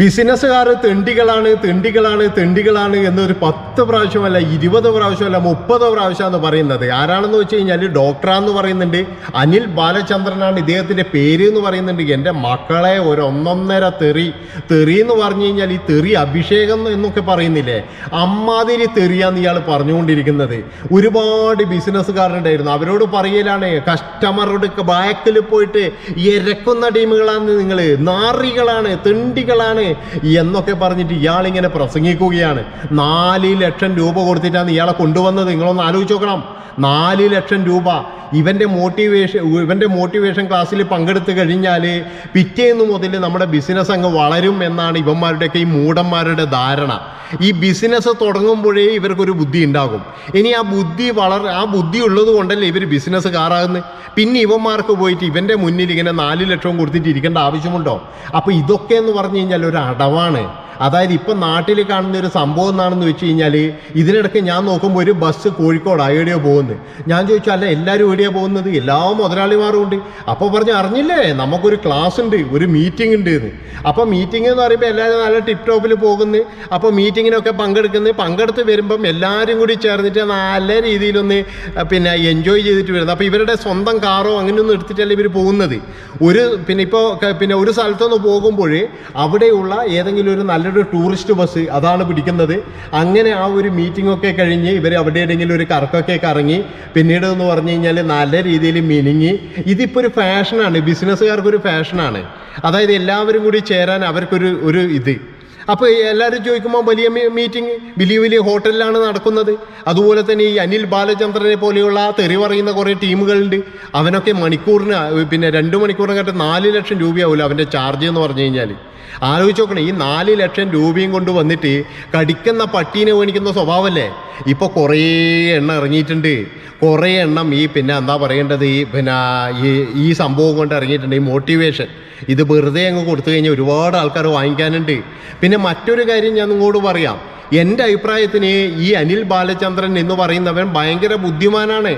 ബിസിനസ്സുകാർ തെണ്ടികളാണ് തെണ്ടികളാണ് തെണ്ടികളാണ് എന്നൊരു പത്ത് പ്രാവശ്യമല്ല ഇരുപത് പ്രാവശ്യമല്ല മുപ്പത് പ്രാവശ്യമാണ് പറയുന്നത്. ആരാണെന്ന് വെച്ച് കഴിഞ്ഞാൽ ഡോക്ടറാന്ന് പറയുന്നുണ്ട് അനിൽ ബാലചന്ദ്രനാണ് ഇദ്ദേഹത്തിന്റെ പേര് എന്ന് പറയുന്നുണ്ട്. എന്റെ മക്കളെ ഒരു ഒന്നൊന്നര തെറി തെറി എന്ന് പറഞ്ഞു കഴിഞ്ഞാൽ ഈ തെറി അഭിഷേകം എന്നൊക്കെ പറയുന്നില്ലേ? അമ്മാതിരി തെറിയാന്ന് ഇയാൾ പറഞ്ഞുകൊണ്ടിരിക്കുന്നത്. ഒരുപാട് ബിസിനസ്സുകാരുണ്ടായിരുന്നു അവരോട് പറയലാണ് കസ്റ്റമറോട് ബാക്കിൽ പോയിട്ട് ഇരക്കുന്ന ടീമുകളാണ് നിങ്ങൾ നാറികളാണ് തെണ്ടികളാണ് എന്നൊക്കെ പറഞ്ഞിട്ട് ഇയാളിങ്ങനെ പ്രസംഗിക്കുകയാണ്. നാല് ലക്ഷം രൂപ കൊടുത്തിട്ടാണ് ഇയാളെ കൊണ്ടുവന്നത്. നിങ്ങളൊന്ന് ആലോചിച്ച് നോക്കണം. നാല് ലക്ഷം രൂപ. ഇവന്റെ മോട്ടിവേഷൻ ഇവന്റെ മോട്ടിവേഷൻ ക്ലാസ്സിൽ പങ്കെടുത്തു കഴിഞ്ഞാൽ പിറ്റേന്ന് മുതൽ നമ്മുടെ ബിസിനസ് അങ്ങ് വളരും എന്നാണ് ഇവന്മാരുടെയൊക്കെ ഈ മൂടന്മാരുടെ ധാരണ. ഈ ബിസിനസ് തുടങ്ങുമ്പോഴേ ഇവർക്കൊരു ബുദ്ധി ഉണ്ടാകും. ഇനി ആ ബുദ്ധി വളർ ആ ബുദ്ധി ഉള്ളത് കൊണ്ടല്ലേ ഇവർ ബിസിനസ് കാറാകുന്നത് പിന്നെ ഇവന്മാർക്ക് പോയിട്ട് ഇവന്റെ മുന്നിൽ ഇങ്ങനെ നാല് ലക്ഷവും കൊടുത്തിട്ട് ഇരിക്കേണ്ട ആവശ്യമുണ്ടോ? അപ്പോൾ ഇതൊക്കെ എന്ന് പറഞ്ഞു കഴിഞ്ഞാൽ ഒരു അടവാണ്. അതായത് ഇപ്പം നാട്ടിൽ കാണുന്ന ഒരു സംഭവം എന്നാണെന്ന് വെച്ച് കഴിഞ്ഞാൽ ഇതിനിടയ്ക്ക് ഞാൻ നോക്കുമ്പോൾ ഒരു ബസ് കോഴിക്കോട് എവിടെയോ പോകുന്നത്. ഞാൻ ചോദിച്ചു അല്ല എല്ലാവരും എവിടെയാണ് പോകുന്നത്? എല്ലാ മുതലാളിമാരും ഉണ്ട്? അപ്പോൾ പറഞ്ഞ് അറിഞ്ഞില്ലേ? നമുക്കൊരു ക്ലാസ് ഉണ്ട് ഒരു മീറ്റിംഗ് ഉണ്ട് എന്ന്. അപ്പോൾ മീറ്റിംഗ് എന്ന് പറയുമ്പോൾ എല്ലാവരും നല്ല ടിപ് ടോപ്പിൽ പോകുന്നു. അപ്പോൾ മീറ്റിങ്ങിനൊക്കെ പങ്കെടുക്കുന്നു. പങ്കെടുത്ത് വരുമ്പം എല്ലാവരും കൂടി ചേർന്നിട്ട് നല്ല രീതിയിലൊന്ന് പിന്നെ എൻജോയ് ചെയ്തിട്ട് വരുന്നത് അപ്പോൾ ഇവരുടെ സ്വന്തം കാറോ അങ്ങനെയൊന്നും എടുത്തിട്ടല്ല ഇവർ പോകുന്നത്. ഒരു പിന്നെ ഇപ്പോൾ പിന്നെ ഒരു സ്ഥലത്തുനിന്ന് പോകുമ്പോൾ അവിടെയുള്ള ഏതെങ്കിലും ഒരു നല്ലൊരു ടൂറിസ്റ്റ് ബസ് അതാണ് പിടിക്കുന്നത്. അങ്ങനെ ആ ഒരു മീറ്റിംഗ് ഒക്കെ കഴിഞ്ഞ് ഇവർ അവിടെ ഏതെങ്കിലും ഒരു കറക്കൊക്കെ കറങ്ങി പിന്നീട് എന്ന് പറഞ്ഞു കഴിഞ്ഞാൽ നല്ല രീതിയിൽ മിനിങ്ങി. ഇതിപ്പോൾ ഒരു ഫാഷനാണ് ബിസിനസ്സുകാർക്കൊരു ഫാഷനാണ് അതായത് എല്ലാവരും കൂടി ചേരാൻ അവർക്കൊരു ഒരു ഇത്. അപ്പോൾ എല്ലാവരും ചോദിക്കുമ്പോൾ വലിയ മീറ്റിംഗ് വലിയ വലിയ ഹോട്ടലിലാണ് നടക്കുന്നത്. അതുപോലെ തന്നെ ഈ അനിൽ ബാലചന്ദ്രനെ പോലെയുള്ള തെറി പറയുന്ന കുറേ ടീമുകളുണ്ട്. അവനൊക്കെ മണിക്കൂറിന് പിന്നെ രണ്ട് മണിക്കൂറിനകത്ത് നാല് ലക്ഷം രൂപയാവില്ല അവന്റെ ചാർജ് എന്ന് പറഞ്ഞു കഴിഞ്ഞാൽ ആലോചിച്ച് നോക്കണം ഈ നാല് ലക്ഷം രൂപയും കൊണ്ട് വന്നിട്ട് കടിക്കുന്ന പട്ടീനെ മേടിക്കുന്ന സ്വഭാവമല്ലേ ഇപ്പോൾ കുറേ എണ്ണം ഇറങ്ങിയിട്ടുണ്ട്. കുറേ എണ്ണം ഈ പിന്നെ എന്താ പറയേണ്ടത്? ഈ പിന്നെ ഈ ഈ സംഭവം കൊണ്ട് ഇറങ്ങിയിട്ടുണ്ട്. ഈ മോട്ടിവേഷൻ ഇത് വെറുതെ അങ്ങ് കൊടുത്തു കഴിഞ്ഞാൽ ഒരുപാട് ആൾക്കാർ വാങ്ങിക്കാനുണ്ട്. പിന്നെ മറ്റൊരു കാര്യം ഞാൻ നിങ്ങളോട് പറയാം. എന്റെ അഭിപ്രായത്തിന് ഈ അനിൽ ബാലചന്ദ്രൻ എന്ന് പറയുന്നവൻ ഭയങ്കര ബുദ്ധിമാനാണ്.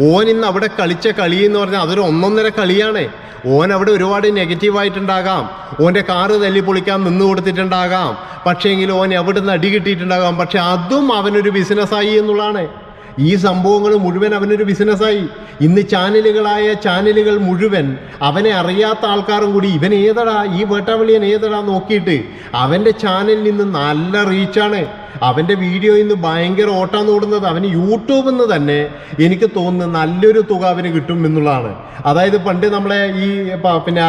ഓൻ ഇന്ന് അവിടെ കളിച്ച കളി എന്ന് പറഞ്ഞാൽ അതൊരു ഒന്നൊന്നര കളിയാണ്. ഓൻ അവിടെ ഒരുപാട് നെഗറ്റീവായിട്ടുണ്ടാകാം ഓന്റെ കാറ് തല്ലി പൊളിക്കാൻ നിന്ന് കൊടുത്തിട്ടുണ്ടാകാം. പക്ഷേങ്കിൽ ഓൻ എവിടെ നിന്ന് അടി കിട്ടിയിട്ടുണ്ടാകാം. പക്ഷെ അതും അവനൊരു ബിസിനസ്സായി എന്നുള്ളതാണ്. ഈ സംഭവങ്ങൾ മുഴുവൻ അവനൊരു ബിസിനസ്സായി ഇന്ന് ചാനലുകളായ ചാനലുകൾ മുഴുവൻ അവനെ അറിയാത്ത ആൾക്കാരും കൂടി ഇവൻ ഏതടാ? ഈ വേട്ടാവിളിയൻ ഏതടാ? നോക്കിയിട്ട് അവന്റെ ചാനലിൽ നിന്ന് നല്ല റീച്ചാണ് അവന്റെ വീഡിയോ ഇന്ന് ഭയങ്കര ഓട്ടാന്ന് ഓടുന്നത് അവന് യൂട്യൂബിൽ നിന്ന് തന്നെ എനിക്ക് തോന്നുന്നു നല്ലൊരു തുക അവന് കിട്ടും എന്നുള്ളതാണ്. അതായത് പണ്ട് നമ്മളെ ഈ പിന്നെ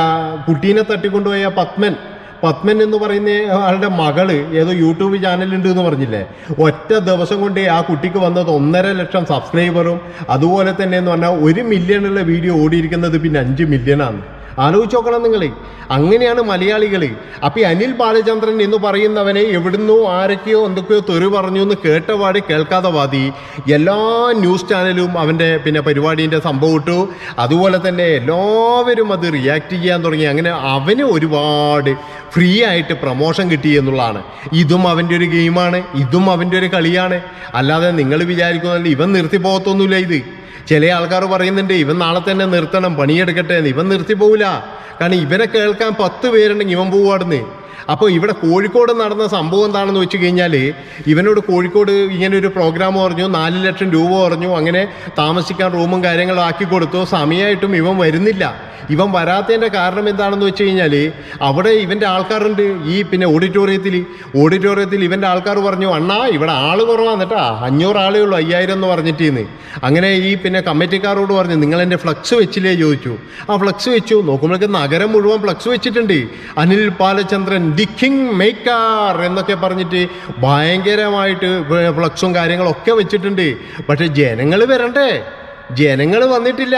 കുട്ടീനെ തട്ടിക്കൊണ്ടുപോയ പത്മൻ പത്മൻ എന്ന് പറയുന്ന ആളുടെ മകൾ ഏതോ യൂട്യൂബ് ചാനലുണ്ട് എന്ന് പറഞ്ഞില്ലേ? ഒറ്റ ദിവസം കൊണ്ട് ആ കുട്ടിക്ക് വന്നത് ഒന്നര ലക്ഷം സബ്സ്ക്രൈബറും അതുപോലെ തന്നെ എന്ന് പറഞ്ഞാൽ ഒരു മില്യണുള്ള വീഡിയോ ഓടിയിരിക്കുന്നത് പിന്നെ അഞ്ച് മില്യണാണ് ആലോചിച്ച് നോക്കണം നിങ്ങൾ അങ്ങനെയാണ് മലയാളികൾ അപ്പം ഈ അനിൽ ബാലചന്ദ്രൻ എന്ന് പറയുന്നവനെ എവിടുന്നോ ആരൊക്കെയോ എന്തൊക്കെയോ തെറി പറഞ്ഞു എന്ന് കേട്ടപാട് കേൾക്കാതെ വാതി. എല്ലാ ന്യൂസ് ചാനലും അവന്റെ പിന്നെ പരിപാടീന്റെ സംഭവം ഇട്ടു. അതുപോലെ തന്നെ എല്ലാവരും അത് റിയാക്ട് ചെയ്യാൻ തുടങ്ങി. അങ്ങനെ അവന് ഒരുപാട് ഫ്രീ ആയിട്ട് പ്രൊമോഷൻ കിട്ടി എന്നുള്ളതാണ്. ഇതും അവന്റെ ഒരു ഗെയിമാണ് ഇതും അവന്റെ ഒരു കളിയാണ്. അല്ലാതെ നിങ്ങൾ വിചാരിക്കുന്നതല്ല ഇവൻ നിർത്തി പോകത്തൊന്നുമില്ല ഇത്. ചില ആൾക്കാർ പറയുന്നുണ്ട് ഇവൻ നാളെ തന്നെ നിർത്തണം പണിയെടുക്കട്ടെ എന്ന്. ഇവൻ നിർത്തി പോവില്ല. കാരണം ഇവനെ കേൾക്കാൻ പത്ത് പേരുണ്ടെങ്കിൽ ഇവൻ പോവാടുന്ന് അപ്പോൾ ഇവിടെ കോഴിക്കോട് നടന്ന സംഭവം എന്താണെന്ന് വെച്ച് കഴിഞ്ഞാൽ ഇവനോട് കോഴിക്കോട് ഇങ്ങനെ ഒരു പ്രോഗ്രാം പറഞ്ഞു നാല് ലക്ഷം രൂപ പറഞ്ഞു അങ്ങനെ താമസിക്കാൻ റൂമും കാര്യങ്ങളും ആക്കി കൊടുത്തു. സമയമായിട്ടും ഇവൻ വരുന്നില്ല. ഇവൻ വരാത്തതിന്റെ കാരണം എന്താണെന്ന് വെച്ച് കഴിഞ്ഞാൽ അവിടെ ഇവന്റെ ആൾക്കാരുണ്ട്. ഈ പിന്നെ ഓഡിറ്റോറിയത്തിൽ ഓഡിറ്റോറിയത്തിൽ ഇവന്റെ ആൾക്കാർ പറഞ്ഞു അണ്ണാ ഇവിടെ ആൾ കുറവാണ് കേട്ടാ അഞ്ഞൂറ് ആളേ ഉള്ളൂ അയ്യായിരം എന്ന് പറഞ്ഞിട്ടേന്ന്. അങ്ങനെ ഈ പിന്നെ കമ്മിറ്റിക്കാരോട് പറഞ്ഞു നിങ്ങൾ എന്റെ ഫ്ലക്സ് വെച്ചില്ലേ? ചോദിച്ചു. ആ ഫ്ലക്സ് വെച്ചു. നോക്കുമ്പോഴേക്ക് നഗരം മുഴുവൻ ഫ്ലക്സ് വെച്ചിട്ടുണ്ട്. Anil Balachandran the king maker എന്നൊക്കെ പറഞ്ഞിട്ട് ഭയങ്കരമായിട്ട് ഫ്ലക്സും കാര്യങ്ങളൊക്കെ വെച്ചിട്ടുണ്ട്. പക്ഷെ ജനങ്ങൾ വരണ്ടേ? ജനങ്ങൾ വന്നിട്ടില്ല.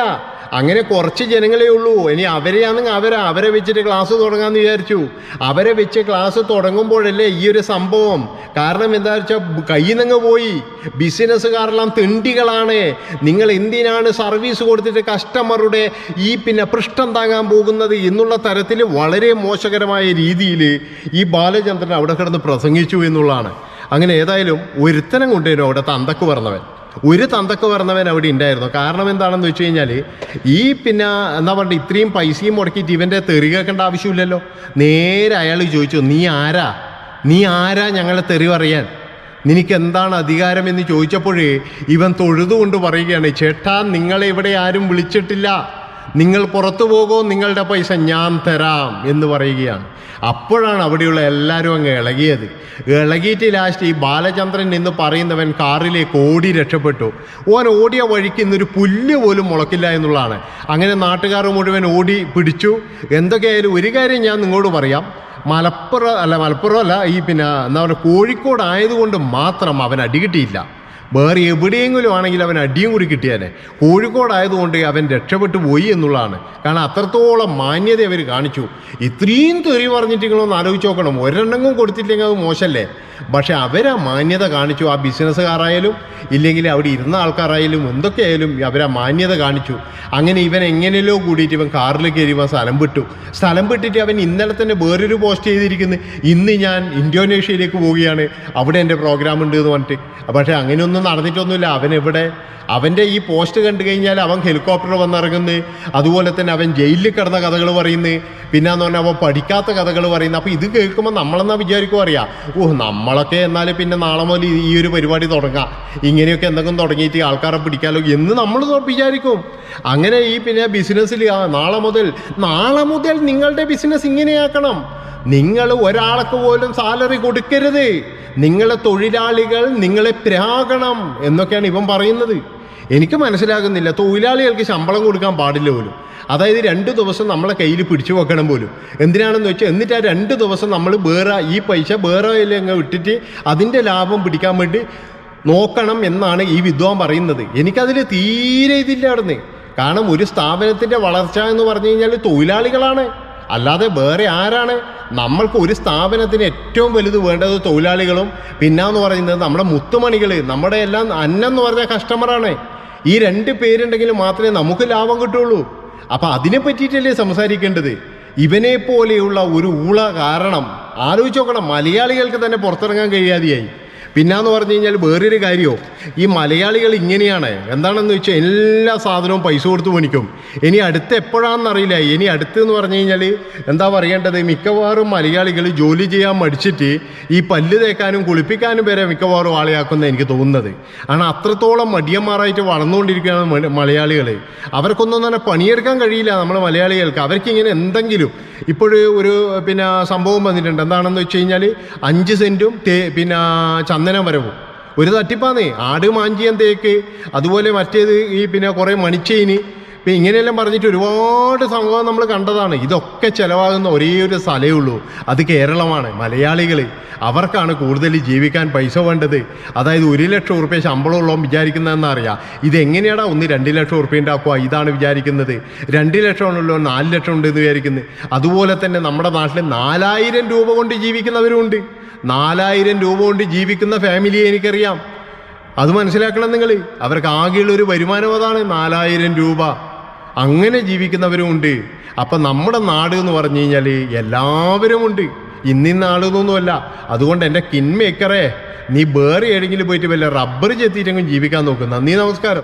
അങ്ങനെ കുറച്ച് ജനങ്ങളേ ഉള്ളൂ. ഇനി അവരെയാണെങ്കിൽ അവരെ അവരെ വെച്ചിട്ട് ക്ലാസ് തുടങ്ങാമെന്ന് വിചാരിച്ചു. അവരെ വെച്ച് ക്ലാസ് തുടങ്ങുമ്പോഴല്ലേ ഈ ഒരു സംഭവം. കാരണം എന്താ വെച്ചാൽ കയ്യിൽ നിന്ന് പോയി. ബിസിനസ്സുകാരെല്ലാം തെണ്ടികളാണ്. നിങ്ങൾ എന്തിനാണ് സർവീസ് കൊടുത്തിട്ട് കസ്റ്റമറുടെ ഈ പിന്നെ പൃഷ്ഠം താങ്ങാൻ പോകുന്നത് എന്നുള്ള തരത്തിൽ വളരെ മോശകരമായ രീതിയിൽ ഈ ബാലചന്ദ്രൻ അവിടെ കിടന്ന് പ്രസംഗിച്ചു എന്നുള്ളതാണ്. അങ്ങനെ ഏതായാലും ഒരുത്തനം കൊണ്ടുവരും അവിടെ തന്തക്ക് പറഞ്ഞവൻ. ഒരു തന്തക്ക് പറഞ്ഞവൻ അവിടെ ഉണ്ടായിരുന്നു കാരണം എന്താണെന്ന് വെച്ച് കഴിഞ്ഞാൽ ഈ പിന്നെ എന്താ പറയുക ഇത്രയും പൈസയും മുടക്കിയിട്ട് ഇവന്റെ തെറി കേൾക്കേണ്ട ആവശ്യമില്ലല്ലോ. നേരെ അയാൾ ചോദിച്ചു നീ ആരാ? നീ ആരാ ഞങ്ങളെ തെറി പറയാൻ നിനക്ക് എന്താണ് അധികാരം? എന്ന് ചോദിച്ചപ്പോഴേ ഇവൻ തൊഴുതുകൊണ്ട് പറയുകയാണ് ചേട്ടാ നിങ്ങളെ ഇവിടെ ആരും വിളിച്ചിട്ടില്ല. നിങ്ങൾ പുറത്തു പോകോ നിങ്ങളുടെ പൈസ ഞാൻ തരാം എന്ന് പറയുകയാണ്. അപ്പോഴാണ് അവിടെയുള്ള എല്ലാവരും അങ്ങ് ഇളകിയത്. ഇളകിയിട്ട് ലാസ്റ്റ് ഈ ബാലചന്ദ്രൻ എന്ന് പറയുന്നവൻ കാറിലേക്ക് ഓടി രക്ഷപ്പെട്ടു. ഓൻ ഓടിയ വഴിക്ക് ഇന്നൊരു പുല്ല് പോലും മുളക്കില്ല എന്നുള്ളതാണ്. അങ്ങനെ നാട്ടുകാർ മുഴുവൻ ഓടി പിടിച്ചു. എന്തൊക്കെയായാലും ഒരു കാര്യം ഞാൻ നിങ്ങളോട് പറയാം. മലപ്പുറം അല്ല മലപ്പുറം അല്ല ഈ പിന്നെ എന്താ പറയുക കോഴിക്കോട് ആയതുകൊണ്ട് മാത്രം അവൻ അടി കിട്ടിയില്ല. വേറെ എവിടെയെങ്കിലും ആണെങ്കിൽ അവൻ അടിയും കൂടി കിട്ടിയാനെ. കോഴിക്കോടായതുകൊണ്ട് അവൻ രക്ഷപ്പെട്ടു പോയി എന്നുള്ളതാണ്. കാരണം അത്രത്തോളം മാന്യത അവർ കാണിച്ചു. ഇത്രയും തെറി പറഞ്ഞിട്ട് നിങ്ങളൊന്ന് ആലോചിച്ച് നോക്കണം. ഒരെണ്ണങ്ങും കൊടുത്തില്ലെങ്കിൽ അത് മോശമല്ലേ പക്ഷെ അവരാ മാന്യത കാണിച്ചു. ആ ബിസിനസ്സുകാരായാലും ഇല്ലെങ്കിൽ അവിടെ ഇരുന്ന ആൾക്കാരായാലും എന്തൊക്കെയായാലും അവരാ മാന്യത കാണിച്ചു. അങ്ങനെ ഇവൻ എങ്ങനെയല്ലോ കൂടിയിട്ട് ഇവൻ കാറിൽ കയറി ഇവൻ സ്ഥലം വിട്ടു. സ്ഥലം വിട്ടിട്ട് അവൻ ഇന്നലെ തന്നെ വേറൊരു പോസ്റ്റ് ചെയ്തിരിക്കുന്നു. ഇന്ന് ഞാൻ ഇന്തോനേഷ്യയിലേക്ക് പോവുകയാണ്. അവിടെ എന്റെ പ്രോഗ്രാം ഉണ്ട് എന്ന് പറഞ്ഞിട്ട്. പക്ഷേ അങ്ങനെയൊന്നും നടന്നിട്ടൊന്നുമില്ല. അവൻ എവിടെ? അവന്റെ ഈ പോസ്റ്റ് കണ്ടു കഴിഞ്ഞാൽ അവൻ ഹെലികോപ്റ്റർ വന്നിറങ്ങുന്നു. അതുപോലെ തന്നെ അവൻ ജയിലിൽ കിടന്ന കഥകൾ പറയുന്നു. പിന്നെ എന്ന് പറഞ്ഞാൽ അവൻ പഠിക്കാത്ത കഥകൾ പറയുന്നു. അപ്പോൾ ഇത് കേൾക്കുമ്പോൾ നമ്മളെന്നാ വിചാരിക്കും അറിയാം? ഓ നമ്മളൊക്കെ എന്നാൽ പിന്നെ നാളെ മുതൽ ഈ ഒരു പരിപാടി തുടങ്ങാം. ഇങ്ങനെയൊക്കെ എന്തെങ്കിലും തുടങ്ങിയിട്ട് ആൾക്കാരെ പിടിക്കാമല്ലോ എന്ന് നമ്മൾ വിചാരിക്കും. അങ്ങനെ ഈ പിന്നെ ബിസിനസ്സിൽ നാളെ മുതൽ നാളെ മുതൽ നിങ്ങളുടെ ബിസിനസ് ഇങ്ങനെയാക്കണം. നിങ്ങൾ ഒരാൾക്ക് പോലും സാലറി കൊടുക്കരുത്. നിങ്ങളെ തൊഴിലാളികൾ നിങ്ങളെ പ്രാകണം എന്നൊക്കെയാണ് ഇവൻ പറയുന്നത്. എനിക്ക് മനസ്സിലാകുന്നില്ല തൊഴിലാളികൾക്ക് ശമ്പളം കൊടുക്കാൻ പാടില്ല പോലും. അതായത് രണ്ട് ദിവസം നമ്മളെ കയ്യിൽ പിടിച്ചു വെക്കണം പോലും. എന്തിനാണെന്ന് വെച്ചാൽ എന്നിട്ട് ആ രണ്ട് ദിവസം നമ്മൾ വേറെ ഈ പൈസ വേറെ അങ്ങ് വിട്ടിട്ട് അതിന്റെ ലാഭം പിടിക്കാൻ വേണ്ടി നോക്കണം എന്നാണ് ഈ വിദ്വാൻ പറയുന്നത്. എനിക്കതിൽ തീരെ ഇതില്ല അവിടുന്ന്. കാരണം ഒരു സ്ഥാപനത്തിന്റെ വളർച്ച എന്ന് പറഞ്ഞു കഴിഞ്ഞാൽ തൊഴിലാളികളാണ്. അല്ലാതെ വേറെ ആരാണ്? നമ്മൾക്ക് ഒരു സ്ഥാപനത്തിന് ഏറ്റവും വലുത് വേണ്ടത് തൊഴിലാളികളും പിന്നാന്ന് പറയുന്നത് നമ്മുടെ മുത്തുമണികൾ നമ്മുടെ എല്ലാം അന്നം എന്ന് പറഞ്ഞ കസ്റ്റമറാണ്. ഈ രണ്ട് പേരുണ്ടെങ്കിൽ മാത്രമേ നമുക്ക് ലാഭം കിട്ടുള്ളൂ. അപ്പം അതിനെ പറ്റിയിട്ടല്ലേ സംസാരിക്കേണ്ടത്? ഇവനെ പോലെയുള്ള ഒരു ഊള കാരണം ആലോചിച്ച് നോക്കണം. മലയാളികൾക്ക് തന്നെ പുറത്തിറങ്ങാൻ കഴിയാതെയായി. പിന്നാന്ന് പറഞ്ഞു കഴിഞ്ഞാൽ വേറൊരു കാര്യമോ ഈ മലയാളികൾ ഇങ്ങനെയാണ്. എന്താണെന്ന് വെച്ചാൽ എല്ലാ സാധനവും പൈസ കൊടുത്ത് മേടിക്കും ഇനി അടുത്ത് എപ്പോഴാണെന്നറിയില്ല ഇനി അടുത്ത് എന്ന് പറഞ്ഞു കഴിഞ്ഞാൽ എന്താ പറയേണ്ടത്? മിക്കവാറും മലയാളികൾ ജോലി ചെയ്യാൻ മടിച്ചിട്ട് ഈ പല്ല് തേക്കാനും കുളിപ്പിക്കാനും വരെ മിക്കവാറും ആളെയാക്കുന്ന എനിക്ക് തോന്നുന്നത്. ആണ് അത്രത്തോളം മടിയന്മാരായിട്ട് വളർന്നുകൊണ്ടിരിക്കുകയാണ് മലയാളികൾ അവർക്കൊന്നും തന്നെ പണിയെടുക്കാൻ കഴിയില്ല നമ്മൾ മലയാളികൾക്ക്. അവർക്കിങ്ങനെ എന്തെങ്കിലും ഇപ്പോഴ് ഒരു പിന്നെ സംഭവം വന്നിട്ടുണ്ട്. എന്താണെന്ന് വെച്ച് കഴിഞ്ഞാൽ അഞ്ച് സെന്റും തേ പിന്നെ ചന്ദനം വരവും ഒരു തട്ടിപ്പാന്നേ. ആട് മാഞ്ചിയം തേക്ക് അതുപോലെ മറ്റേത് ഈ പിന്നെ കുറേ മണിച്ചെയിന് ഇപ്പം ഇങ്ങനെയെല്ലാം പറഞ്ഞിട്ട് ഒരുപാട് സംഭവം നമ്മൾ കണ്ടതാണ്. ഇതൊക്കെ ചിലവാകുന്ന ഒരേ ഒരു സ്ഥലമേ ഉള്ളൂ. അത് കേരളമാണ് മലയാളികൾ അവർക്കാണ് കൂടുതൽ ജീവിക്കാൻ പൈസ വേണ്ടത്. അതായത് ഒരു ലക്ഷം ഉറുപ്പ്യ ശമ്പളമുള്ളവൻ വിചാരിക്കുന്നതെന്ന് അറിയാം. ഇതെങ്ങനെയാടാ ഒന്ന് രണ്ട് ലക്ഷം ഉറുപ്പ്യ ഉണ്ടാക്കുക? ഇതാണ് വിചാരിക്കുന്നത്. രണ്ട് ലക്ഷം നാല് ലക്ഷം ഉണ്ട് എന്ന് വിചാരിക്കുന്നത് അതുപോലെ തന്നെ നമ്മുടെ നാട്ടിൽ നാലായിരം രൂപ കൊണ്ട് ജീവിക്കുന്നവരുമുണ്ട്. നാലായിരം രൂപ കൊണ്ട് ജീവിക്കുന്ന ഫാമിലിയെ എനിക്കറിയാം. അത് മനസ്സിലാക്കണം നിങ്ങൾ അവർക്ക് ആകെയുള്ള ഒരു വരുമാനം അതാണ് നാലായിരം രൂപ. അങ്ങനെ ജീവിക്കുന്നവരും ഉണ്ട്. അപ്പം നമ്മുടെ നാട് എന്ന് പറഞ്ഞു കഴിഞ്ഞാൽ എല്ലാവരും ഉണ്ട്. ഇന്നിന്ന ആളെന്നൊന്നുമല്ല അതുകൊണ്ട് എന്റെ കിൻമേക്കറേ നീ വേറെ ഏടെങ്കിലും പോയിട്ട് വല്ല റബ്ബർ ചെത്തിയിട്ടെങ്കിലും ജീവിക്കാൻ നോക്കും. നന്ദി നമസ്കാരം.